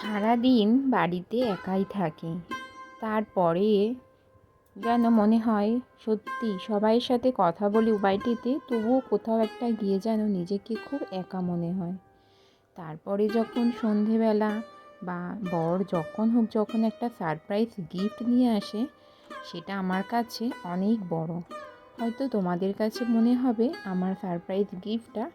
সারাদিন বাড়িতে একাই থাকি। তারপরে যেন মনে হয়, সত্যি সবাইয়ের সাথে কথা বলি উপায়টিতে তবুও কোথাও একটা গিয়ে যেন নিজেকে খুব একা মনে হয়। তারপরে যখন সন্ধেবেলা বা বর যখন হোক, যখন একটা সারপ্রাইজ গিফট নিয়ে আসে, সেটা আমার কাছে অনেক বড়। হয়তো তোমাদের কাছে মনে হবে, আমার সারপ্রাইজ গিফটটা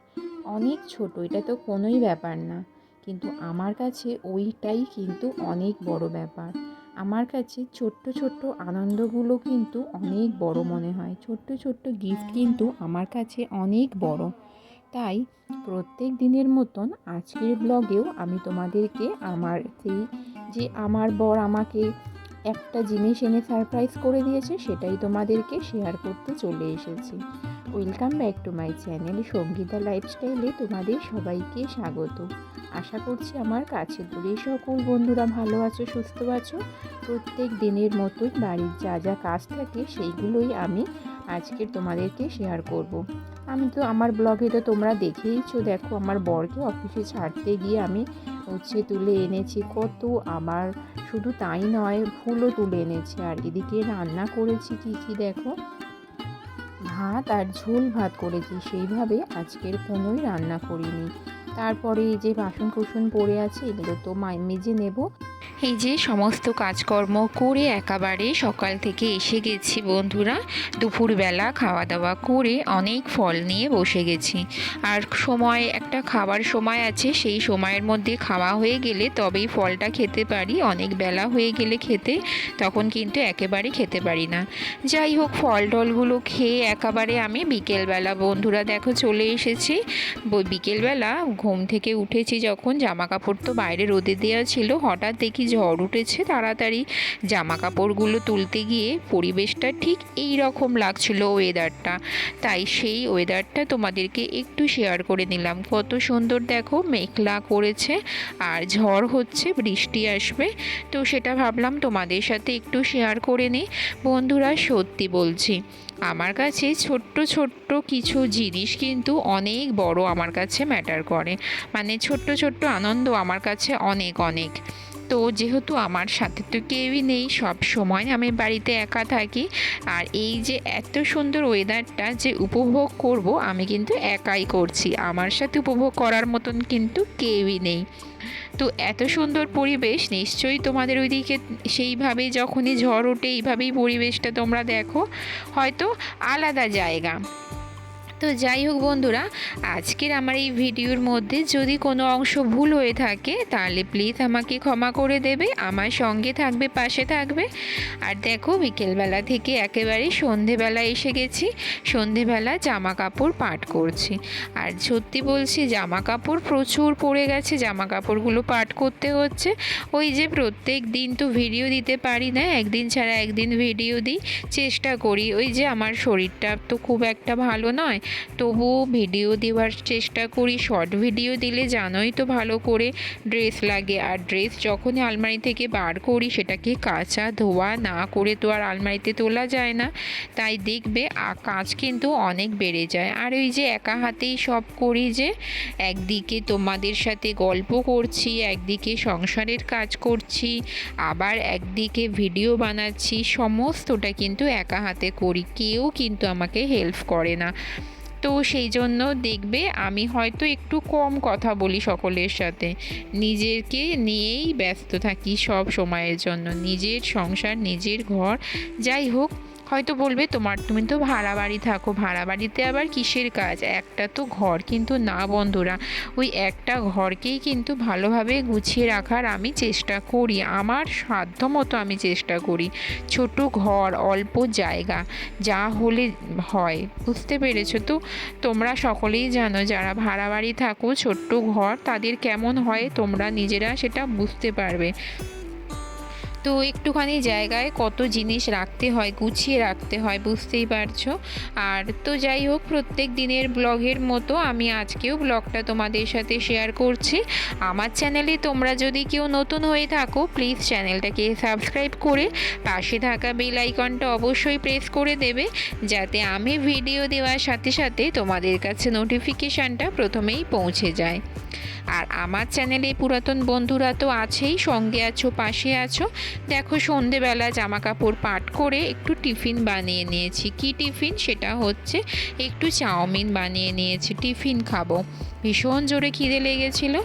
অনেক ছোট, এটা তো কোনোই ব্যাপার না। কিন্তু আমার কাছে ওইটাই কিন্তু অনেক বড় ব্যাপার। আমার কাছে ছোট্ট ছোট্ট আনন্দগুলো কিন্তু অনেক বড় মনে হয়। ছোট্ট ছোট্ট গিফট কিন্তু আমার কাছে অনেক বড়। তাই প্রত্যেক দিনের মতন আজকের ব্লগেও আমি তোমাদেরকে আমার সেই যে আমার বর আমাকে একটা জিনিস এনে সারপ্রাইজ করে দিয়েছে, সেটাই তোমাদেরকে শেয়ার করতে চলে এসেছি। Welcome back to my channel Sangeeta লাইফস্টাইলে তোমাদের সবাইকে স্বাগত। আশা করছি আমার কাছে দূরে সকল বন্ধুরা ভালো আছো, সুস্থ আছো। প্রত্যেক দিনের মতোই বাড়ির যা যা কাজ থাকে সেইগুলোই আমি আজকে তোমাদেরকে শেয়ার করব। আমি তো আমার ব্লগে তো তোমরা দেখেইছো, দেখো আমার বরকে অফিসে ছাড়তে গিয়ে আমি হচ্ছে তুলে এনেছি, কত আমার শুধু তাই নয়, ফুলও তুলে এনেছি। আর এদিকে রান্না করেছি কি কি দেখো? ভাত আর ঝোল ভাত করেছি, সেইভাবে আজকের কোনোই রান্না করিনি। তারপরে এই যে বাসন কুসন পড়ে আছে, এগুলো তো মেজে নেব। এই যে সমস্ত কাজকর্ম করে একেবারে সকাল থেকে এসে গেছি বন্ধুরা। দুপুরবেলা খাওয়া দাওয়া করে অনেক ফল নিয়ে বসে গেছি। আর সময়, একটা খাবার সময় আছে, সেই সময়ের মধ্যে খাওয়া হয়ে গেলে তবেই ফলটা খেতে পারি। অনেক বেলা হয়ে গেলে খেতে, তখন কিন্তু একেবারে খেতে পারি না। যাই হোক ফল টলগুলো খেয়ে একেবারে আমি বিকেলবেলা, বন্ধুরা দেখো চলে এসেছি। বিকেলবেলা ঘুম থেকে উঠেছি যখন। জামা কাপড় তো বাইরে রোদে দেওয়া ছিল। হঠাৎ দেখি ঝড় উঠেছে, তাড়াতাড়ি জামা কাপড়গুলো তুলতে গিয়ে পরিবেশটা ঠিক এই রকম লাগছিল ওয়েদারটা তাই সেই ওয়েদারটা তোমাদেরকে একটু শেয়ার করে নিলাম। কত সুন্দর দেখো, মেঘলা করেছে আর ঝড় হচ্ছে, বৃষ্টি আসবে। তো সেটা ভাবলাম তোমাদের সাথে একটু শেয়ার করে নিই বন্ধুরা, সত্যি বলছি, আমার কাছে ছোট্ট ছোট্ট কিছু জিনিস কিন্তু অনেক বড় আমার কাছে ম্যাটার করে। মানে ছোট্ট ছোট্ট আনন্দ আমার কাছে অনেক অনেক। তো যেহেতু আমার সাথে তো কেউই নেই, সব সময় আমি বাড়িতে একা থাকি। আর এই যে এত সুন্দর ওয়েদারটা যে উপভোগ করব, আমি কিন্তু একাই করছি। আমার সাথে উপভোগ করার মতন কিন্তু কেউই নেই। তো এত সুন্দর পরিবেশ, নিশ্চয়ই তোমাদের ওইদিকে সেইভাবে যখনই ঝড় ওঠে, এইভাবেই পরিবেশটা তোমরা দেখো। হয়তো আলাদা জায়গা। তো যাই হোক বন্ধুরা, আজকের আমার এই ভিডিওর মধ্যে যদি কোনো অংশ ভুল হয়ে থাকে, তাহলে প্লিজ আমাকে ক্ষমা করে দেবে, আমার সঙ্গে থাকবে, পাশে থাকবে। আর দেখো, বিকেলবেলা থেকে একেবারে সন্ধেবেলা এসে গেছি, সন্ধেবেলা জামা কাপড় পাট করছি। আর সত্যি বলছি জামা কাপড় প্রচুর পড়ে গেছে জামা কাপড়গুলো পাট করতে হচ্ছে। ওই যে প্রত্যেক দিন তো ভিডিও দিতে পারি না, একদিন ছাড়া একদিন ভিডিও দিই, চেষ্টা করি। ওই যে আমার শরীরটা তো খুব একটা ভালো নয় তবুও ভিডিও দেওয়ার চেষ্টা করি, শর্ট ভিডিও দিলে জানোই তো ভালো করে ড্রেস লাগে। আর ড্রেস যখনই আলমারি থেকে বার করি, সেটাকে কাঁচা ধোয়া না করে তো আর আলমারিতে তোলা যায় না। তাই দেখবে কাজ কিন্তু অনেক বেড়ে যায়। আর ওই যে একা হাতেই সব করি যে, একদিকে তোমাদের সাথে গল্প করছি, একদিকে সংসারের কাজ করছি, আবার একদিকে ভিডিও বানাচ্ছি, সমস্তটা কিন্তু একা হাতে করি। কেউ কিন্তু আমাকে হেল্প করে না। তো সেই জন্য দেখবে আমি হয়তো একটু কম কথা বলি সকলের সাথে। নিজেকে নিয়েই ব্যস্ত থাকি সব সময়ের জন্য। নিজের সংসার, নিজের ঘর, যাই হোক হয়তো বলবে তোমার, তুমি তো ভাড়া বাড়ি থাকো, ভাড়া বাড়িতে আবার কিসের কাজ? একটা তো ঘর কিন্তু না বন্ধুরা, ওই একটা ঘরকেই কিন্তু ভালোভাবে গুছিয়ে রাখার আমি চেষ্টা করি, আমার সাধ্য মতো আমি চেষ্টা করি, ছোট ঘর, অল্প জায়গা, যা হলে হয়, বুঝতে পেরেছ তো? তোমরা সকলেই জানো, যারা ভাড়া বাড়ি থাকো, ছোট্ট ঘর, তাদের কেমন হয়, তোমরা নিজেরা সেটা বুঝতে পারবে। তো একটুখানি জায়গায় কত জিনিস রাখতে হয়, গুছিয়ে রাখতে হয়, বুঝতেই পারছ? আর তো যাই হোক, প্রত্যেক দিনের ব্লগের মতো আমি আজকেও ব্লগটা তোমাদের সাথে শেয়ার করছি। আমার চ্যানেলে তোমরা যদি কেউ নতুন হয়ে থাকো প্লিজ চ্যানেলটাকে সাবস্ক্রাইব করে পাশে থাকা বেল আইকনটা অবশ্যই প্রেস করে দেবে, যাতে আমি ভিডিও দেওয়ার সাথে সাথে তোমাদের কাছে নোটিফিকেশানটা প্রথমেই পৌঁছে যায়। আর আমার চ্যানেলে পুরাতন বন্ধুরা তো আছেই, সঙ্গে আছো, পাশে আছো দেখো, সন্ধেবেলা জামা কাপড় পাট করে একটু টিফিন বানিয়ে নিয়েছি। কি টিফিন? সেটা হচ্ছে একটু চাউমিন বানিয়ে নিয়েছি। টিফিন খাব। ভীষণ জোরে খিদে লেগেছিল।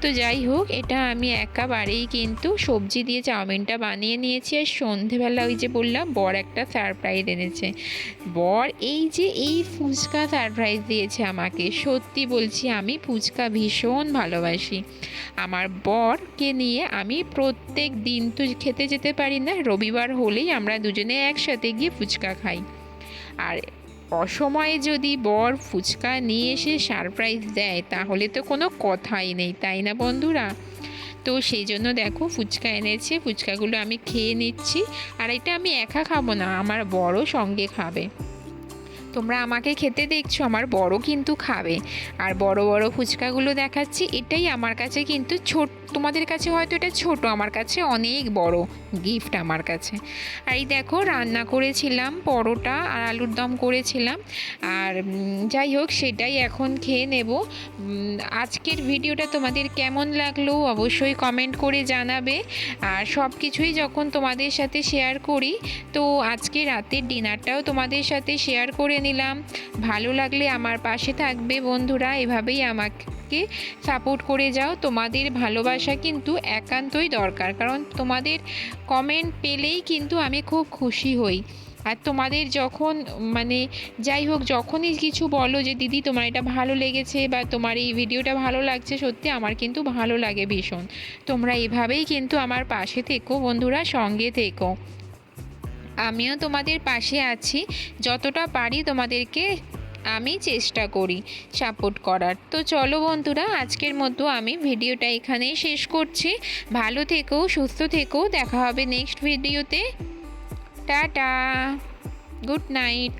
তো যাই হোক, এটা আমি একা একেবারেই কিন্তু সবজি দিয়ে চাউমিনটা বানিয়ে নিয়েছি আর সন্ধেবেলা ওই যে বললাম, বর একটা সারপ্রাইজ এনেছে। বর এই যে এই ফুচকা সারপ্রাইজ দিয়েছে আমাকে, সত্যি বলছি আমি ফুচকা ভীষণ ভালোবাসি। আমার বরকে নিয়ে আমি প্রত্যেক দিন তো খেতে যেতে পারি না, রবিবার হলেই আমরা দুজনে একসাথে গিয়ে ফুচকা খাই। আর অসময়ে যদি বর ফুচকা নিয়ে এসে সারপ্রাইজ দেয়, তাহলে তো কোনো কথাই নেই, তাই না বন্ধুরা? তো সেই জন্য দেখো ফুচকা এনেছে, ফুচকাগুলো আমি খেয়ে নিচ্ছি, আর এটা আমি একা খাব না, আমার বড় সঙ্গে খাবে। তোমরা আমাকে খেতে দেখছ, আমার বড় কিন্তু খাবে। আর বড় বড় ফুচকাগুলো দেখাচ্ছি, এটাই আমার কাছে কিন্তু ছোট, তোমাদের কাছে হয়তো এটা ছোট, আমার কাছে অনেক বড় গিফট আমার কাছে। আর এই দেখো, রান্না করেছিলাম পরোটা আর আলুর দম করেছিলাম। আর যাই হোক, সেটাই এখন খেয়ে নেব। আজকের ভিডিওটা তোমাদের কেমন লাগল অবশ্যই কমেন্ট করে জানাবে। আর সব কিছুই যখন তোমাদের সাথে শেয়ার করি, তো আজকে রাতের ডিনারটাও তোমাদের সাথে শেয়ার করে নিলাম। ভালো লাগলে আমার পাশে থাকবে বন্ধুরা, এভাবেই আমাকে সাপোর্ট করে যাও। তোমাদের ভালোবাসা কিন্তু একান্তই দরকার, কারণ তোমাদের কমেন্ট পেলেই কিন্তু আমি খুব খুশি হই। আর তোমাদের যখন মানে যাই হোক, যখনই কিছু বলো যে, দিদি, তোমার এটা ভালো লেগেছে বা তোমার এই ভিডিওটা ভালো লাগছে, সত্যি আমার কিন্তু ভালো লাগে ভীষণ। তোমরা এভাবেই কিন্তু আমার পাশে থেকো বন্ধুরা, সঙ্গে থেকো। আমিও তোমাদের পাশে আছি। যতটা পারি তোমাদেরকে আমি চেষ্টা করি সাপোর্ট করার। তো চলো বন্ধুরা, আজকের মতো আমি ভিডিওটা এখানেই শেষ করছি। ভালো থেকো, সুস্থ থেকো, দেখা হবে নেক্সট ভিডিওতে টাটা গুড নাইট